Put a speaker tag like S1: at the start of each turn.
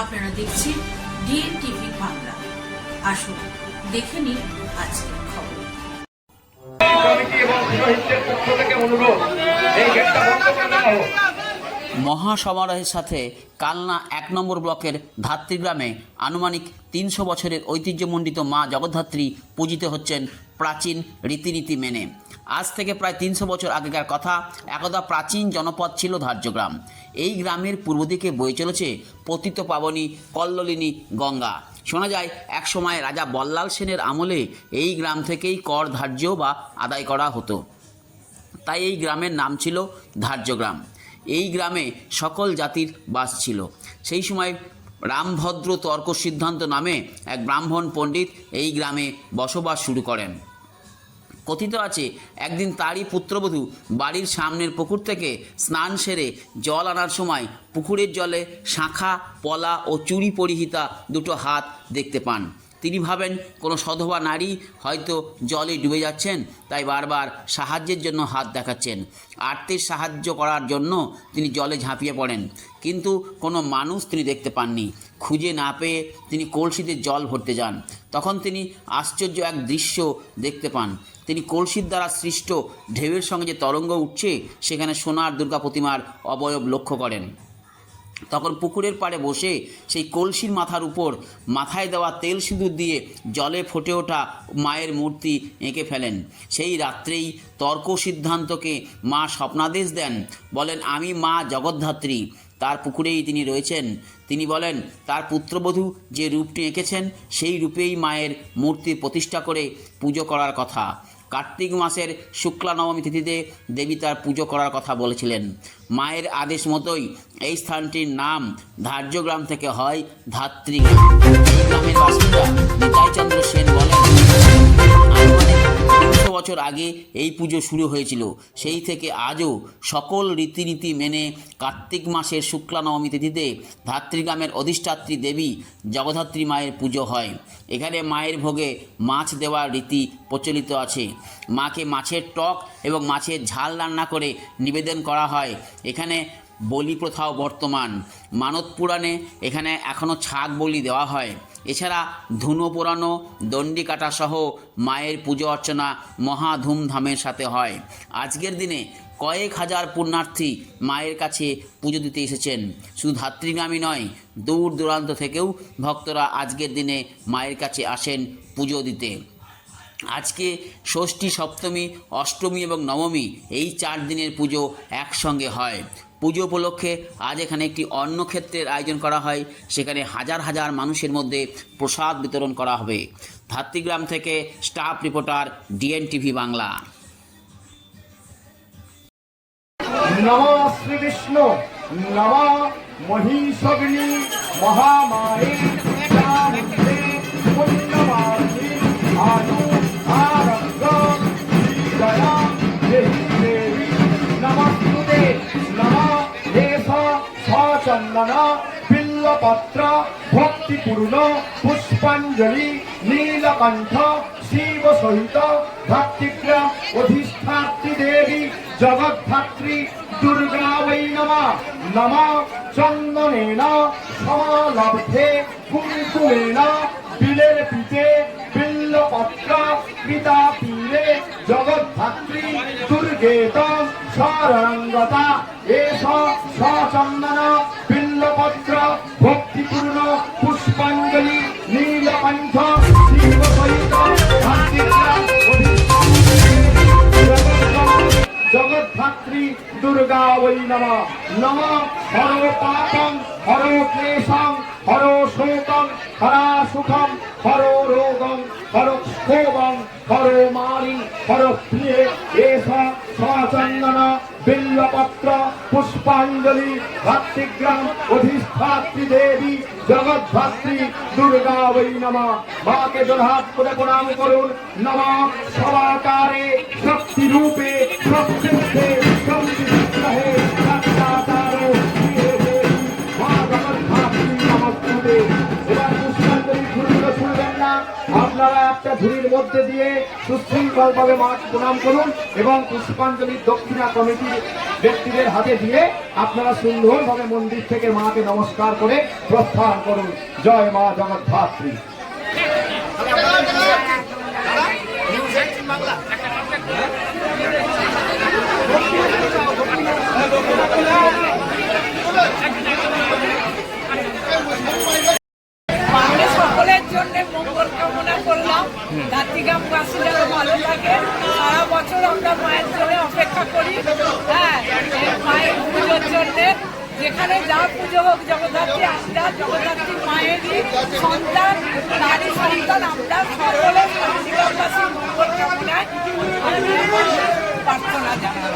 S1: আপনারা দেখছেন DNA TV Bangla. আসুন, দেখে নিন আজকে খবর।
S2: মহাসমারোহের সাথে কালনা এক নম্বর ব্লকের ধাত্রীগ্রামে আনুমানিক তিনশো বছরের ঐতিহ্যমণ্ডিত মা জগদ্ধাত্রী পূজিত হচ্ছেন প্রাচীন রীতিনীতি মেনে। আজ থেকে প্রায় তিনশো বছর আগেকার কথা, একদা প্রাচীন জনপদ ছিল ধার্যগ্রাম। এই গ্রামের পূর্ব দিকে বয়ে চলেছে পতিত পাবনী কল্লোলিনী গঙ্গা। শোনা যায়, একসময় রাজা বল্লাল সেনের আমলে এই গ্রাম থেকেই কর ধার্য বা আদায় করা হতো। তাই এই গ্রামের নাম ছিল ধার্যগ্রাম। এই গ্রামে সকল জাতির বাস ছিল। সেই সময় রামভদ্র তর্ক সিদ্ধান্ত নামে এক ব্রাহ্মণ পণ্ডিত এই গ্রামে বসবাস শুরু করেন। কথিত আছে, একদিন তারই পুত্রবধূ বাড়ির সামনের পুকুর থেকে স্নান সেরে জল আনার সময় পুকুরের জলে শাঁখা, পলা ও চুরি পরিহিতা দুটো হাত দেখতে পান। তিনি ভাবেন, কোনো সধবা নারী হয়তো জলে ডুবে যাচ্ছেন, তাই বারবার সাহায্যের জন্য হাত দেখাচ্ছেন। আর্তের সাহায্য করার জন্য তিনি জলে ঝাঁপিয়ে পড়েন, কিন্তু কোনো মানুষ তিনি দেখতে পাননি। খুঁজে না পেয়ে তিনি কলসিতে জল ভরতে যান। তখন তিনি আশ্চর্য এক দৃশ্য দেখতে পান। তিনি কলসির দ্বারা সৃষ্ট ঢেউয়ের সঙ্গে যে তরঙ্গ উঠছে, সেখানে সোনার দুর্গা প্রতিমার অবয়ব লক্ষ্য করেন। তখন পুকুরের পাড়ে বসে সেই কলসির মাথার উপর মাথায় দেওয়া তেল সিঁদুর দিয়ে জলে ফুটে ওঠা মায়ের মূর্তি এঁকে ফেলেন। সেই রাত্রেই তর্ক সিদ্ধান্তকে মা স্বপ্নাদেশ দেন, বলেন, আমি মা জগদ্ধাত্রী। তার পুকুরেই তিনি রয়েছেন। তিনি বলেন, তার পুত্রবধূ যে রূপটি এঁকেছেন, সেই রূপেই মায়ের মূর্তি প্রতিষ্ঠা করে পুজো করার কথা। কার্তিক মাসের শুক্লা নবমী তিথিতে দেবী তার পুজো করার কথা বলেছিলেন। মায়ের আদেশ মতোই এই স্থানটির নাম ধার্য গ্রাম থেকে হয় এই গ্রামের বাসিন্দা নিতাইচন্দ্র সেন বলেন তিনশো বছর আগে এই পুজো শুরু হয়েছিল। সেই থেকে আজও সকল রীতিনীতি মেনে কার্তিক মাসের শুক্লা নবমী তিথিতে ধাত্রীগ্রামের অধিষ্ঠাত্রী দেবী জগদ্ধাত্রী মায়ের পুজো হয়। এখানে মায়ের ভোগে মাছ দেওয়ার রীতি প্রচলিত আছে। মাকে মাছের টক এবং মাছের ঝাল রান্না করে নিবেদন করা হয়। এখানে বলি প্রথাও বর্তমান। মানত পুরাণে এখানে এখনও ছাগ বলি দেওয়া হয়। এছাড়া ধুনো পোড়ানো, দণ্ডি কাটা সহ মায়ের পুজো অর্চনা মহা ধুমধামের সাথে হয়। আজকের দিনে কয়েক হাজার পুণ্যার্থী মায়ের কাছে পুজো দিতে এসেছেন। শুধু ধাত্রীগ্রামী নয়, দূর দূরান্ত থেকেও ভক্তরা আজকের দিনে মায়ের কাছে আসেন পুজো দিতে। আজকে ষষ্ঠী, সপ্তমী, অষ্টমী এবং নবমী এই চার দিনের পুজো একসঙ্গে হয়। পুজো উপলক্ষে আজ এখানে একটি অন্নক্ষেত্রের আয়োজন করা হয়। সেখানে হাজার হাজার মানুষের মধ্যে প্রসাদ বিতরণ করা হবে। ধাত্রীগ্রাম থেকে staff reporter DN TV Bangla
S1: নম মহিষগ্নি মহামায়ে। বিল্লপত্র ভক্তিপূর্ণ পুষ্পাঞ্জলি নীলকণ্ঠ শিব সহিত ভক্তিগ্রাম অধিষ্ঠাত্রী দেবী জগদ্ধাত্রী দুর্গা বৈ নম নম চন্দনেন সমালব্ধে কুঙ্কুমেন বিলের পিঠে বিল্লপত্র পিতা পীরে, জগদ্ধাত্রী দুর্গেত সরঙ্গতা, এষ সচন্দন বিল্লপত্র ভক্তিপূর্ণ, পুষ্পাঞ্জলি, নীলকণ্ঠ শিব সহিত ভক্তিগ্রাম জগদ্ধাত্রী দুর্গা বৈ নম। নম হর পাপং হর ক্লেশং হর শোকং হরা সুখম, হর রোগং হর ক্ষোভং হর মারি, হর প্রিয়ে, এষ সচন্দন বিল্লপত্র পুষ্পাঞ্জলি ভক্তিগ্রাম অধিষ্ঠাত্রী দেবী জগদ্ধাত্রী দুর্গা বৈ নম। মাকে জোরহাত করে প্রণাম করুন। নম সবাকারে শক্তি রূপে শক্তিতে শক্তি না, আপনারা একটা ঝুড়ির মধ্যে দিয়ে সুশৃঙ্খল ভাবে মা প্রণাম করুন এবং পুষ্পাঞ্জলি দক্ষিণা কমিটির ব্যক্তিদের হাতে দিয়ে আপনারা সুন্দরভাবে মন্দির থেকে মাকে নমস্কার করে প্রস্থান করুন। জয় মা জগদ্ধাত্রী।
S3: বাংলা সকলের জন্য মঙ্গল কামনা করলাম ধাত্রীগ্রামবাসী যেন ভালো থাকে সারা বছর আমরা মায়ের জন্য অপেক্ষা করি। হ্যাঁ মায়ের পুজোর জন্য যেখানে যা পুজো হোক, জগদ্ধাত্রী আমরা, জগদ্ধাত্রী মায়েরই সন্তান তারই সন্তান আমরা সকলে ধাত্রীগ্রামবাসী মঙ্গল কামনায় প্রার্থনা জানাই।